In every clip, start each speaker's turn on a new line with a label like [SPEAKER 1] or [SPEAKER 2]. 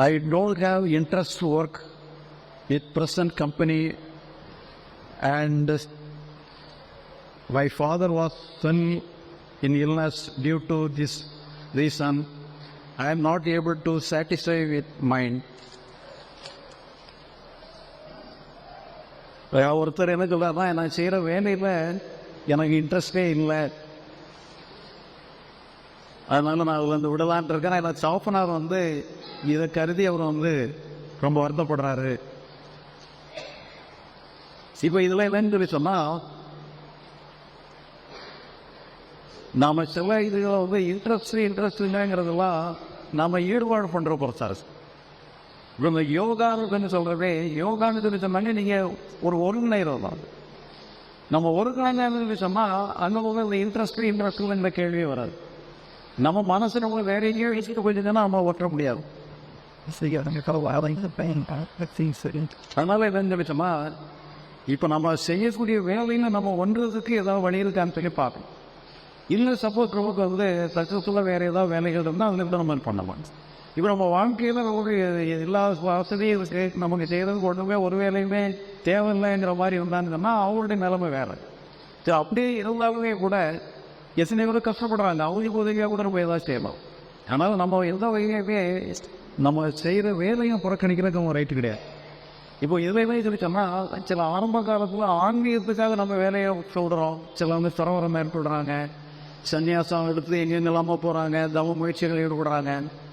[SPEAKER 1] I don't have interest to work with present company and my father was son in illness due to this reason. I am not able to satisfy with mind. ஒருத்தர் என்ன சொல்றாருன்னா நான் செய்கிற வேலையில் எனக்கு இன்ட்ரெஸ்டே இல்லை அதனால நான் அதில் வந்து விடலான் இருக்கேன் எனக்கு சாஃபனார் வந்து இதை கருதி அவர் வந்து ரொம்ப வருத்தப்படுறாரு. இப்போ இதில் என்னன்னு சொல்லி சொன்னால் நாம் சில இதுகளை வந்து இன்ட்ரெஸ்ட் இன்ட்ரெஸ்ட்டுங்கிறதுலாம் நாம் ஈடுபாடு பண்ணுற பொறுத்தாரு இப்போ இந்த யோகான்னு சொல்கிறதே யோகான்னு சொல்லி சொன்னாங்க நீங்கள் ஒரு ஒருங்கிணைகிறது தான். நம்ம ஒருங்கிணைந்து சொன்னால் அங்கே போக இந்த இன்ட்ரெஸ்ட் இன்ட்ரெஸ்ட்டுங்கிற கேள்வியே வராது. நம்ம மனசு நம்ம வேற எங்கேயோ வச்சுட்டு போயிட்டுன்னா நம்ம ஒட்ட முடியாது.
[SPEAKER 2] So you're going to
[SPEAKER 1] அதனால என்ன சொல்லிச்சோமா இப்போ நம்ம செய்யக்கூடிய வேலையில் நம்ம ஒன்றுறதுக்கு ஏதாவது வழி இருக்கான்னு சொல்லி பார்க்கணும் இல்லை சப்போஸ் நமக்கு வந்து சக்ஸஸ்ஃபுல்லாக வேறு ஏதாவது வேலைகள் இருந்தால் அதில் நம்ம பண்ண மாட்டோம் இப்போ நம்ம வாழ்க்கையில் நமக்கு எல்லா வசதியும் இருக்குது நமக்கு செய்கிறதுக்கு ஒன்றுமே ஒரு வேலையுமே தேவையில்லைங்கிற மாதிரி இருந்தாங்கன்னா அவங்களுடைய நிலைமை வேறு சரி அப்படியே இருந்தாலுமே கூட எத்தனை பேர் கஷ்டப்படுறாங்க அவங்களுக்கு உதவியாக கூட நம்ம ஏதாவது செய்யலாம் ஆனால் நம்ம எந்த வகையுமே நம்ம செய்கிற வேலையும் புறக்கணிக்கிறதுக்கு நம்ம ரைட்டு கிடையாது. இப்போ இதுலையுமே சொல்லி சில ஆரம்ப காலத்தில் ஆன்மீகத்துக்காக நம்ம வேலையை சொல்கிறோம் சிலவங்க துறவரம் மேற்கொள்கிறாங்க சன்னியாசம் எடுத்து எங்கெங்கெல்லாமோ போகிறாங்க தவ முயற்சிகள் ஈடுபடுறாங்க.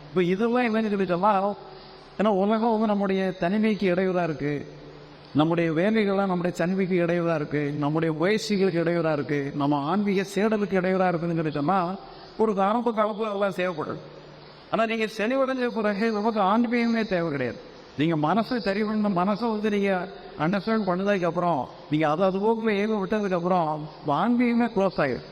[SPEAKER 1] இப்போ இதெல்லாம் என்னன்னு சொல்லி ஏன்னா உலகம் வந்து நம்முடைய தனிமைக்கு இடையூறாக இருக்குது நம்முடைய வேலைகள்லாம் நம்முடைய தனிமைக்கு இடையூறாக இருக்குது நம்முடைய முயற்சிகளுக்கு இடையூறாக இருக்குது நம்ம ஆன்மீக சேடலுக்கு இடையூறாக இருக்குதுன்னு சொல்லி ஒரு ஆரம்ப காலத்தில் எல்லாம் தேவைப்படுது. ஆனால் நீங்கள் செறிவடைஞ்ச பிறகு நமக்கு ஆன்மீகமே தேவை கிடையாது. நீங்கள் மனசை சரி மனசை வந்து நீங்கள் அண்டர்ஸ்டாண்ட் பண்ணதுக்கப்புறம் நீங்கள் அதை அது போக்கில் ஏக விட்டதுக்கப்புறம் ஆன்மீகமே க்ளோஸ் ஆகிடும்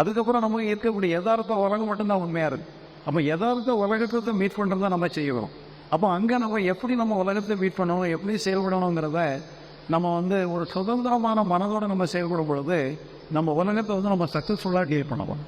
[SPEAKER 1] அதுக்கப்புறம் நமக்கு இருக்கக்கூடிய யதார்த்த உலகம் மட்டும்தான் உண்மையாக இருக்குது அப்போ யதார்த்த உலகத்தை மீட் பண்ணுறது தான் நம்ம செய்யணும். அப்போ அங்கே நம்ம எப்படி நம்ம உலகத்தை மீட் பண்ணணும் எப்படி செயல்படணுங்கிறத நம்ம வந்து ஒரு சுதந்திரமான மனதோடு நம்ம செயல்படும் பொழுது நம்ம உலகத்தை வந்து நம்ம சக்ஸஸ்ஃபுல்லாக டீல் பண்ணுவோம்